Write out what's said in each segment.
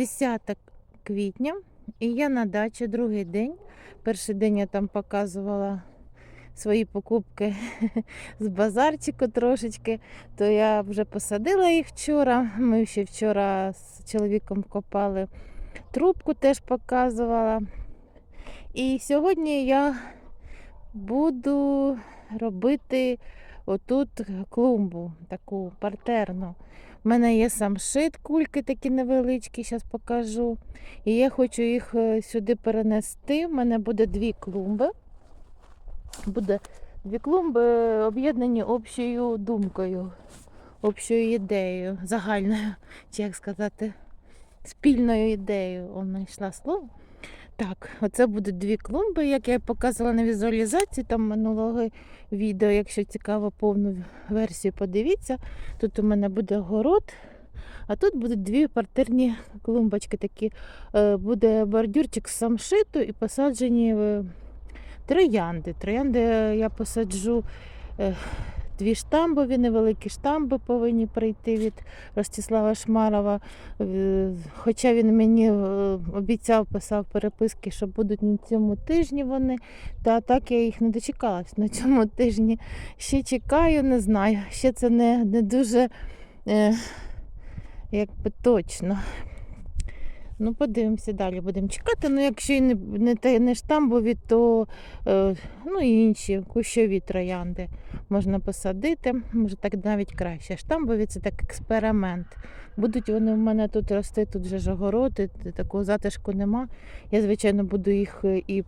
10 квітня, і я на дачі другий день. Перший день я там показувала свої покупки з базарчику трошечки, то я вже посадила їх вчора. Ми ще вчора з чоловіком копали трубку, теж показувала. І сьогодні я буду робити отут клумбу, таку партерну. У мене є самшит, кульки такі невеличкі, зараз покажу. І я хочу їх е, сюди перенести. У мене буде дві клумби. Буде дві клумби об'єднані общою думкою, общою ідеєю, загальною, чи як сказати, спільною ідеєю. О, знайшла слово. Так, оце будуть дві клумби, як я показувала на візуалізації там минулого відео. Якщо цікаво повну версію, подивіться. Тут у мене буде город, а тут будуть дві партерні клумбочки. такі. Е, Буде бордюрчик з самшиту і посаджені е, троянди. Троянди я посаджу е, дві штамбові, невеликі штамби повинні прийти від Ростислава Шмарова. Е, Хоча він мені е, обіцяв, писав переписки, що будуть на цьому тижні вони. Та так я їх не дочекалась на цьому тижні. Ще чекаю, не знаю. Ще це не, не дуже е, якби точно. Ну, подивимося далі, будемо чекати. Ну, якщо і не, не, не штамбові, то е, ну, і інші кущові троянди можна посадити. Може так навіть краще. Штамбові це так експеримент. Будуть вони в мене тут рости, тут вже ж огороди, такого затишку нема. Я, звичайно, буду їх е, і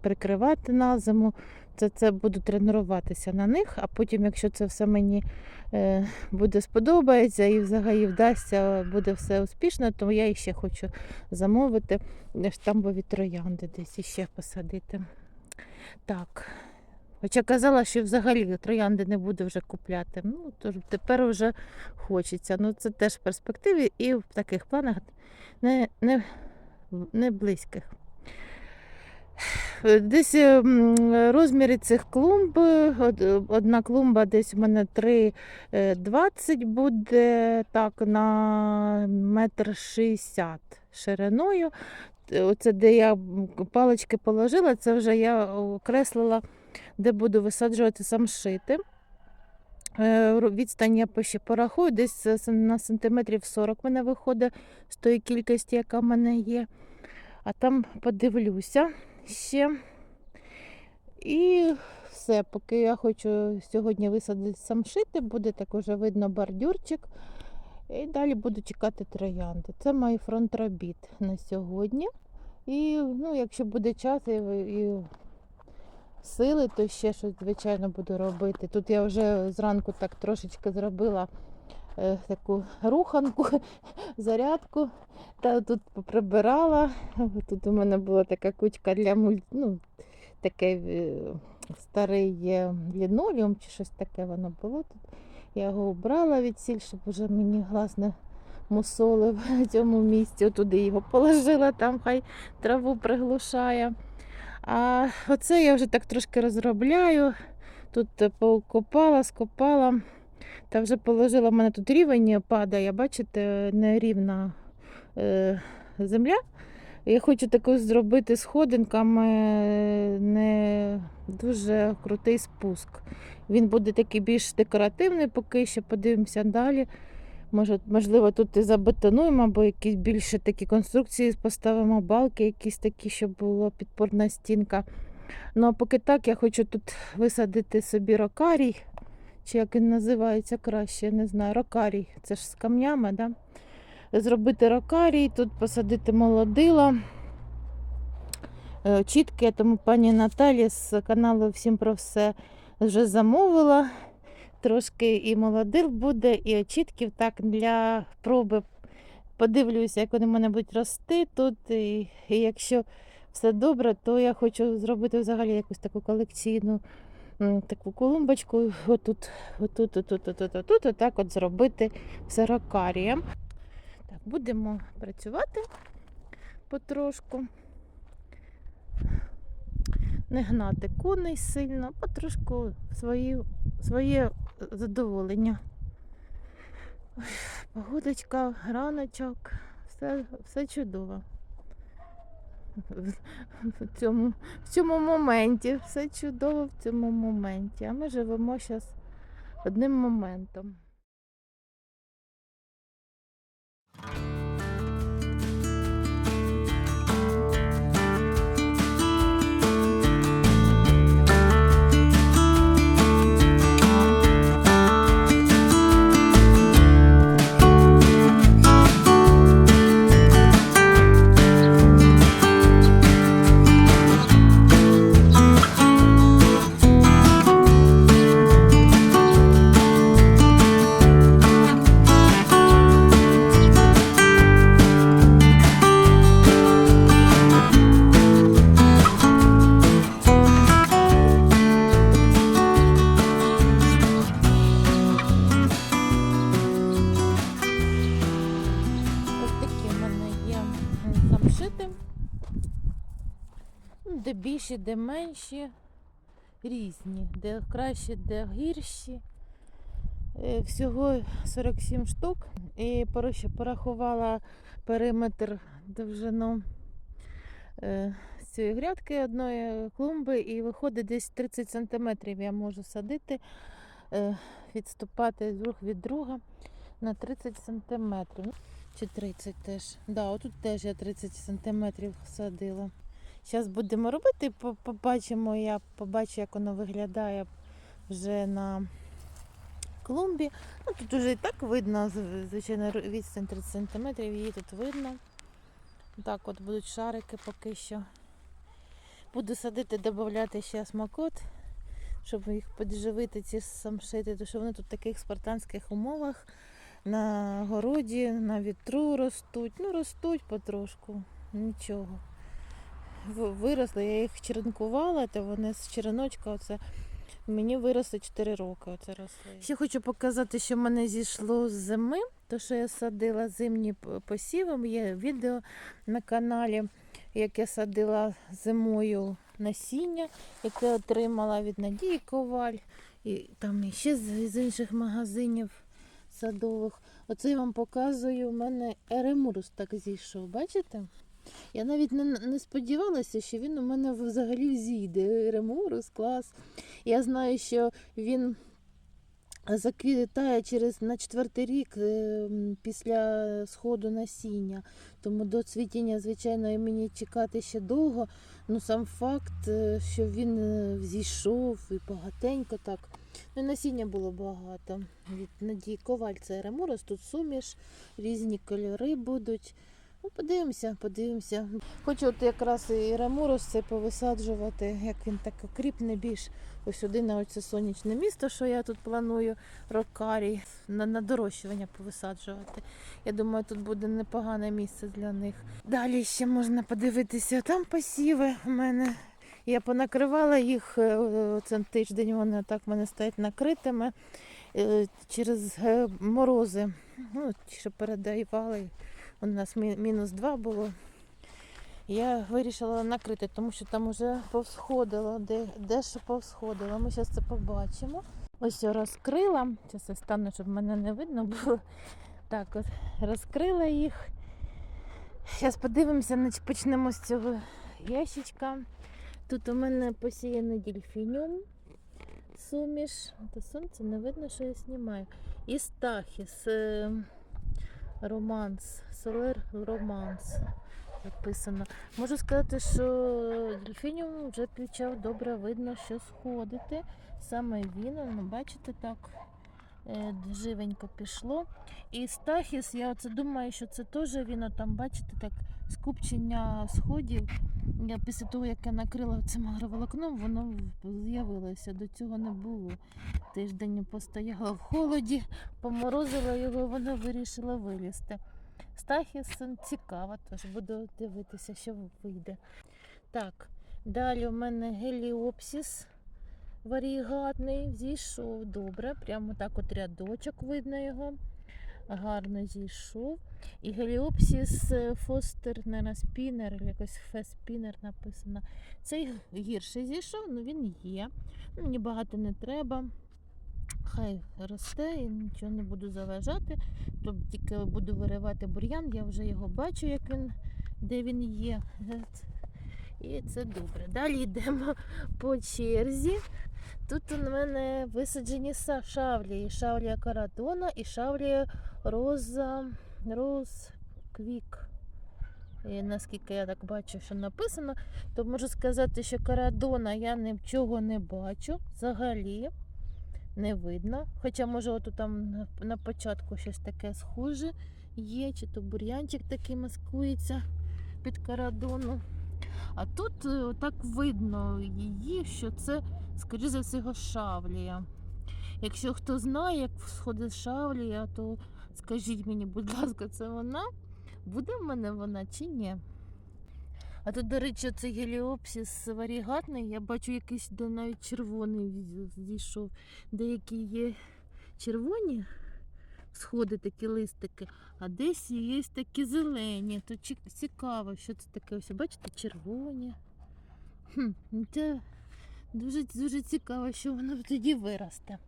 прикривати на зиму. Це, це буду тренуватися на них, а потім, якщо це все мені е, буде сподобається і взагалі вдасться, буде все успішно, то я ще хочу замовити е, штамбові троянди десь іще посадити. Так. Хоча казала, що взагалі троянди не буду вже купляти. Ну, тож тепер вже хочеться. Ну, це теж в перспективі і в таких планах не, не, не близьких. Десь е, розміри цих клумб. Одна клумба десь у мене 3,20 буде так на метр шістдесят шириною. Е, Оце де я палички положила, це вже я окреслила, де буду висаджувати самшити. Е, Відстань я ще порахую, десь е, на сантиметрів 40 мене виходить з тої кількості, яка в мене є. А там подивлюся ще. І все, поки я хочу сьогодні висадити самшити, буде так уже видно бордюрчик. І далі буду чекати троянди. Це мій фронт робіт на сьогодні. І ну, якщо буде час і, і сили, то ще щось, звичайно, буду робити. Тут я вже зранку так трошечки зробила таку руханку, зарядку. Та тут поприбирала. Тут у мене була така кучка для мульт... ну, таке е, старий е, лінолеум чи щось таке воно було тут. Я його убрала від сіль, щоб уже мені глаз не мусолив на цьому місці. Туди його положила, там хай траву приглушає. А оце я вже так трошки розробляю. Тут е, покопала, скопала. Та вже положила, в мене тут рівень падає, бачите, нерівна е, земля. Я хочу таку зробити сходинками, е, не дуже крутий спуск. Він буде такий більш декоративний, поки що подивимося далі. Може, можливо, тут і забетонуємо, або якісь більше такі конструкції поставимо, балки, якісь такі, щоб була підпорна стінка. Ну а поки так, я хочу тут висадити собі рокарій, чи як він називається краще, я не знаю, рокарій. Це ж з камнями, да? Зробити рокарій, тут посадити молодила. Е, Чітки, я тому пані Наталі з каналу Всім про все вже замовила. Трошки і молодил буде, і очітків так для проби. Подивлюся, як вони мене будуть рости тут. І, і якщо все добре, то я хочу зробити взагалі якусь таку колекційну таку колумбочку. Отут, отут, отут, отут, отут, отак от зробити все рокарієм. Так, будемо працювати потрошку. Не гнати коней сильно, потрошку свої, своє задоволення. Погодочка, раночок, все, все чудово. В, цьому, в цьому моменті, все чудово в цьому моменті. А ми живемо зараз одним моментом. Де більші, де менші, різні, де кращі, де гірші. Е, Всього 47 штук. І порахувала периметр довжину е, цієї грядки одної клумби, і виходить десь 30 сантиметрів я можу садити, е, відступати друг від друга на 30 сантиметрів. Ну, Чи 30 теж. Да, отут теж я 30 сантиметрів садила. Зараз будемо робити, побачимо, я побачу, як воно виглядає вже на клумбі. Ну, тут вже і так видно, звичайно, відстань 30 сантиметрів, її тут видно. Так от будуть шарики поки що. Буду садити, додати ще смакот, щоб їх підживити, ці самшити, тому що вони тут в таких спартанських умовах на городі, на вітру ростуть. Ну, ростуть потрошку, нічого. Виросли, я їх черенкувала, то вони з череночка оце. Мені виросли 4 роки. Оце росли. Ще хочу показати, що в мене зійшло з зими, то що я садила зимні посіви. Є відео на каналі, як я садила зимою насіння, яке отримала від Надії Коваль. І там ще з інших магазинів садових. Оце я вам показую, у мене еремурус так зійшов, бачите? Я навіть не, не сподівалася, що він у мене взагалі зійде. Еремурус, клас. Я знаю, що він заквітає через на четвертий рік е, після сходу насіння. Тому до цвітіння, звичайно, мені чекати ще довго. Ну сам факт, е, що він е, зійшов і багатенько так. Ну, насіння було багато. Від Надії Коваль це реморос, тут суміш, різні кольори будуть. Ну, подивимося, подивимося. Хочу от якраз і реморос це повисаджувати, як він так окріпне більш ось сюди на оце сонячне місто, що я тут планую рокарій на, на дорощування повисаджувати. Я думаю, тут буде непогане місце для них. Далі ще можна подивитися, там посіви в мене. Я понакривала їх е, цей тиждень, вони так в мене стоять накритими е, через е, морози. Ну, що передавали. У нас мінус 2 було. Я вирішила накрити, тому що там вже повсходило, де, дещо повсходило. Ми зараз це побачимо. Ось розкрила. Зараз я стану, щоб мене не видно було. Так, от розкрила їх. Зараз подивимося, почнемо з цього ящичка. Тут у мене посіяний дельфініум, суміш. Та сонце не видно, що я знімаю. І стахіс. Романс. Солер Романс. Написано. Можу сказати, що дельфініум вже почав добре видно, що сходити. Саме він, ну, бачите, так е, живенько пішло. І стахіс, я оце думаю, що це теж він там, бачите, так скупчення сходів. Я після того, як я накрила цим агроволокном, воно з'явилося. До цього не було. Тиждень постояла в холоді, поморозила його, воно вирішило вилізти. Стахіс цікаво, тож буду дивитися, що вийде. Так, далі у мене геліопсіс варігатний, зійшов добре. Прямо так от рядочок видно його. Гарно зійшов. І геліопсіс е, фостер, не спінер, якось феспінер написано. Цей гірше зійшов, ну він є. Ну, Мені багато не треба. Хай росте і нічого не буду заважати. Тобто тільки буду виривати бур'ян, я вже його бачу, як він, де він є. І це добре. Далі йдемо по черзі. Тут у мене висаджені са- шавлії. Шавлія каратона і шавлія роза, розквік. І наскільки я так бачу, що написано, то можу сказати, що карадона я нічого не бачу взагалі не видно. Хоча, може, от там на початку щось таке схоже є, чи то бур'янчик такий маскується під карадону. А тут е, так видно її, що це, скоріше за всього, шавлія. Якщо хто знає, як сходить шавлія, то скажіть мені, будь ласка, це вона? Буде в мене вона чи ні? А тут, до речі, це геліопсіс варігатний. Я бачу якийсь де навіть червоний зійшов. Деякі є червоні сходи, такі листики, а десь є такі зелені. Тут цікаво, що це таке. Ось, бачите, червоні. Хм, ну це дуже, дуже цікаво, що воно тоді виросте.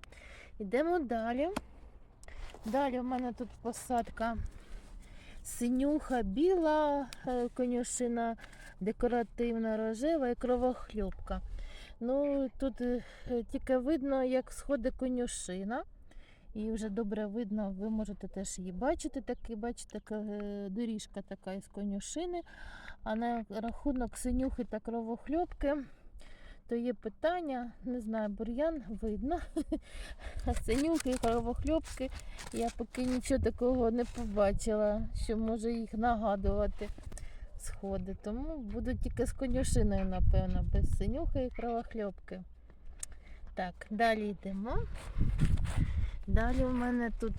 Йдемо далі. Далі в мене тут посадка синюха, біла е, конюшина, декоративна рожева і кровохльопка. Ну, тут е, тільки видно, як сходить конюшина. І вже добре видно, ви можете теж її бачити. Такий, бачите, е, доріжка така із конюшини. А на рахунок синюхи та кровохльопки, то є питання, не знаю, бур'ян видно. А синюхи кровохльопки я поки нічого такого не побачила, що може їх нагадувати сходи. Тому буду тільки з конюшиною, напевно, без синюхи і кровохльопки. Так, далі йдемо. Далі у мене тут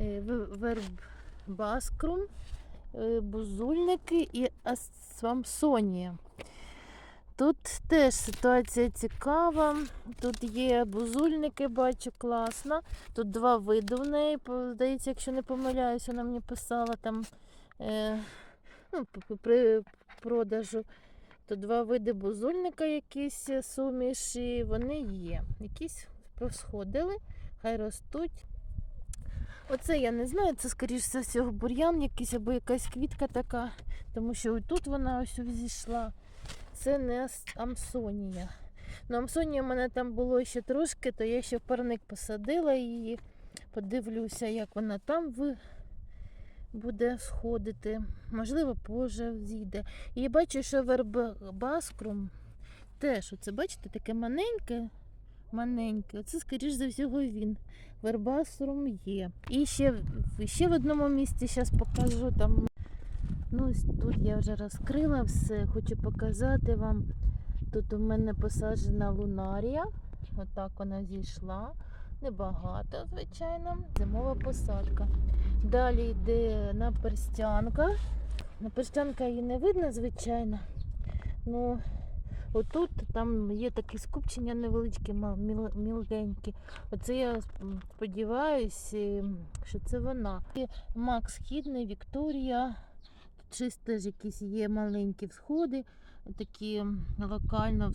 е, в- вербаскрум, е, бузульники і асвамсонія. Тут теж ситуація цікава. Тут є бузульники, бачу, класно. Тут два види в неї. Здається, якщо не помиляюся, вона мені писала там е, ну, при продажу. То два види бузульника, якісь суміші, вони є. Якісь посходили, хай ростуть. Оце я не знаю, це скоріш за всього бур'ян якийсь або якась квітка така, тому що тут вона ось взійшла. Це не амсонія. Ну, амсонія в мене там було ще трошки, то я ще в парник посадила її. Подивлюся, як вона там ви... буде сходити. Можливо, позже зійде. І бачу, що вербаскрум теж, оце, бачите, таке маленьке, маленьке. Оце, скоріш за всього, він. Вербаскрум є. І ще, ще в одному місці зараз покажу там. Ну, тут я вже розкрила все. Хочу показати вам. Тут у мене посаджена лунарія. Отак вона зійшла. Небагато, звичайно. Зимова посадка. Далі йде наперстянка. Наперстянка її не видно, звичайно. Ну, отут там є такі скупчення невеличкі, мал- міл- міленькі. Оце я сподіваюся, що це вона. І Мак Східний, Вікторія. Щось теж якісь є маленькі всходи, такі локально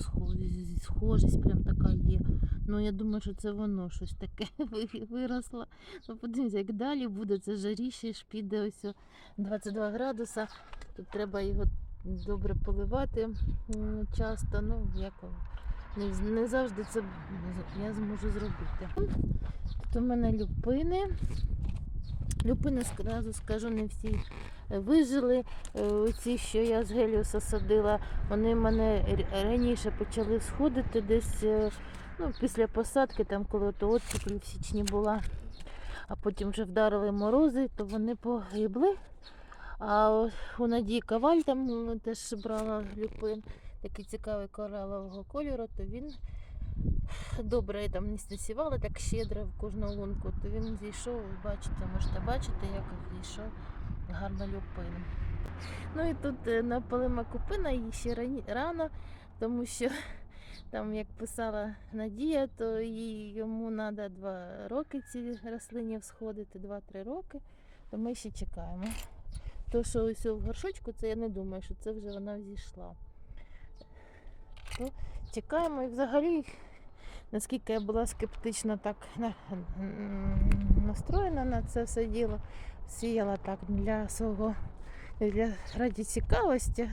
схожість прям така є. Ну, я думаю, що це воно щось таке виросло. Ну, подивіться, як далі буде, це жаріше ж піде ось 22 градуса. Тут треба його добре поливати часто. Ну, як не, завжди це я зможу зробити. Тут у мене люпини. Люпини, одразу скажу, не всі е, вижили. Е, Оці, що я з геліуса садила, вони в мене раніше почали сходити десь е, ну, після посадки, там коли то оттепель в січні була, а потім вже вдарили морози, то вони погибли. А у Надії Коваль там теж брала люпин, такий цікавий коралового кольору, то він добре там не насівала так щедро в кожну лунку, то він зійшов, бачите, можете бачити, як зійшов гарно люпин. Ну і тут е, на полима купина її ще рано, тому що там, як писала Надія, то їй, йому треба два роки ці рослині всходити, 2-3 роки, то ми ще чекаємо. То, що ось в горшочку, це я не думаю, що це вже вона взійшла. То чекаємо і взагалі наскільки я була скептично так настроєна на це все діло, сіяла так для свого для раді цікавості.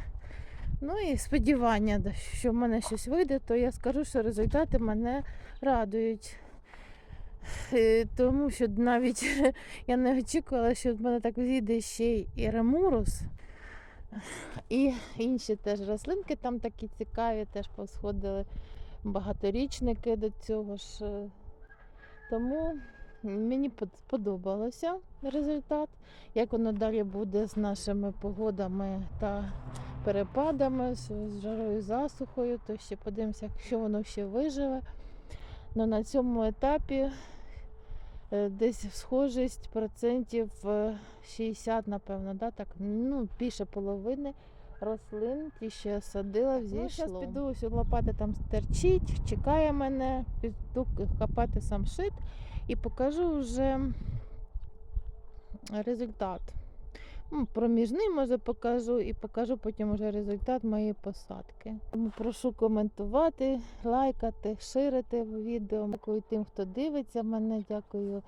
Ну і сподівання, що в мене щось вийде, то я скажу, що результати мене радують. Е, Тому що навіть я не очікувала, що в мене так зійде ще й ремурус, і інші теж рослинки там такі цікаві, теж посходили багаторічники до цього ж. Тому мені под- сподобалося результат. Як воно далі буде з нашими погодами та перепадами, з жарою засухою, то ще подивимося, що воно ще виживе. Ну, на цьому етапі десь схожість процентів е, 60, напевно, да? так, ну, більше половини рослин, ті, що я садила, Ну, зараз піду, ось лопата там стерчить, чекає мене, піду копати сам шит і покажу вже результат. Ну, Проміжний, може, покажу і покажу потім вже результат моєї посадки. Прошу коментувати, лайкати, ширити відео. Дякую тим, хто дивиться мене, дякую,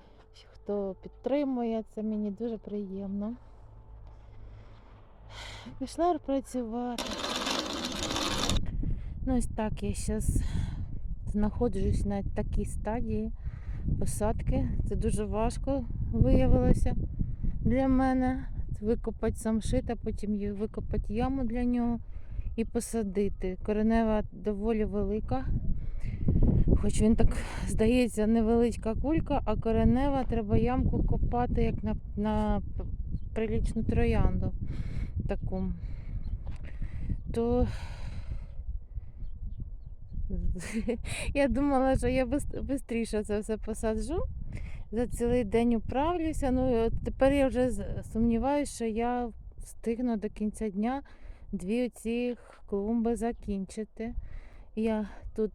хто підтримує. Це мені дуже приємно. Пішла працювати. Ну, ось так я зараз знаходжусь на такій стадії посадки. Це дуже важко виявилося для мене. Викопати самшит, а потім викопати яму для нього і посадити. Коренева доволі велика. Хоч він так здається, невеличка кулька, а коренева треба ямку копати, як на, на прилічну троянду. Таку. То я думала, що я швидше це все посаджу. За цілий день управлюся. Ну, тепер я вже сумніваюся, що я встигну до кінця дня дві оці клумби закінчити. Я тут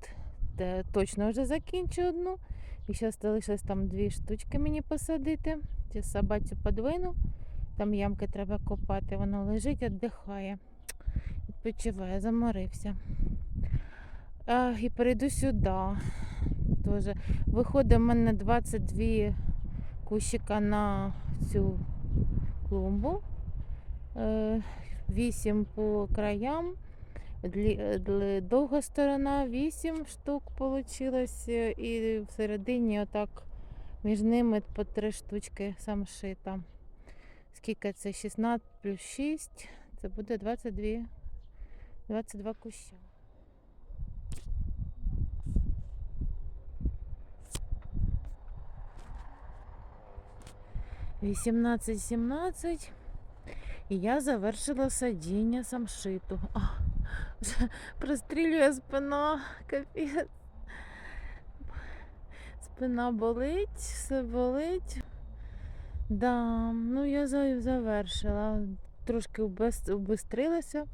те, точно вже закінчу одну. І зараз залишилось там дві штучки мені посадити. Ці собацю подвину. Там ямки треба копати, воно лежить, віддихає. Відпочиває, заморився. А, і перейду сюди. Тоже. Виходить, в мене 22 кущика на цю клумбу. 8 по краям. Е, Довга сторона 8 штук вийшло. І всередині отак між ними по 3 штучки самшита. Скільки це? 16 плюс 6. Це буде 22, 22 куща. Вісімнадцять, сімнадцять. І я завершила садіння самшиту. Вже прострілює спина, капець. Спина болить, все болить. Да, ну я завершила. Трошки убистрилася,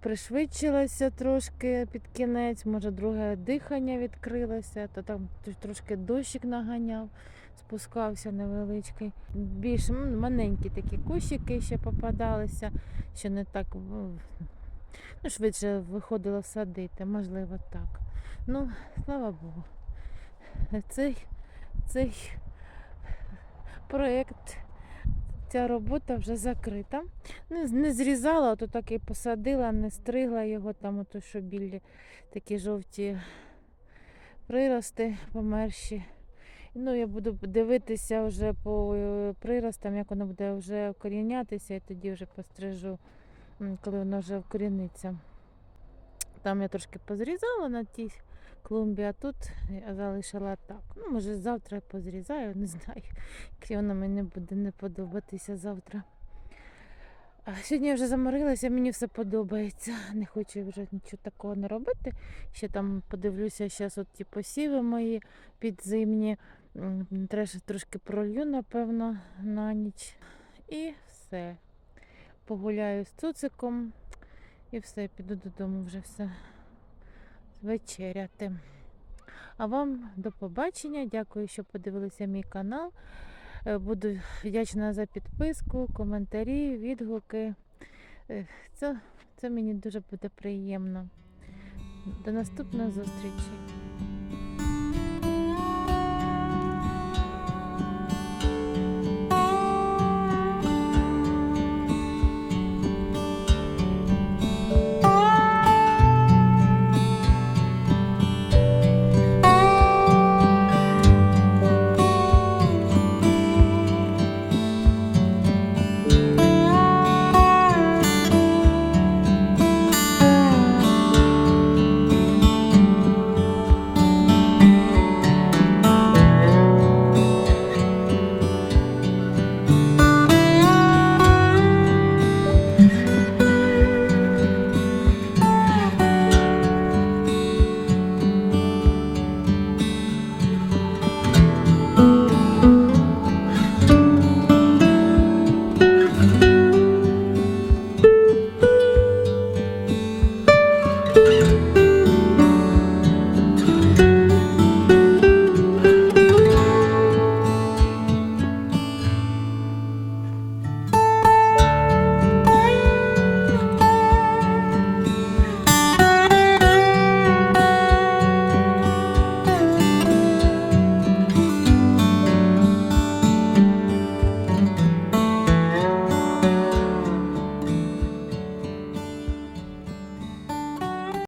пришвидшилася трошки під кінець, може друге дихання відкрилося, то там трошки дощик наганяв, спускався невеличкий. Більш маленькі такі кущики ще попадалися, що не так ну, швидше виходило садити, можливо, так. Ну, слава Богу. Цей, цей проєкт, ця робота вже закрита. Не, не зрізала, то так і посадила, не стригла його, там ото що білі такі жовті прирости померші. Ну, я буду дивитися вже по е, приростам, як воно буде вже вкорінятися, і тоді вже пострижу, коли воно вже вкоріниться. Там я трошки позрізала на тій клумбі, а тут я залишила так. Ну, може, завтра я позрізаю, не знаю, якщо воно мені буде не подобатися завтра. А сьогодні я вже заморилася, мені все подобається. Не хочу вже нічого такого не робити. Ще там подивлюся, зараз от ті посіви мої підзимні. Треш трошки пролью, напевно, на ніч. І все. Погуляю з цуциком і все, піду додому вже все вечеряти. А вам до побачення. Дякую, що подивилися мій канал. Е, Буду вдячна за підписку, коментарі, відгуки. Е, Це, це мені дуже буде приємно. До наступної зустрічі.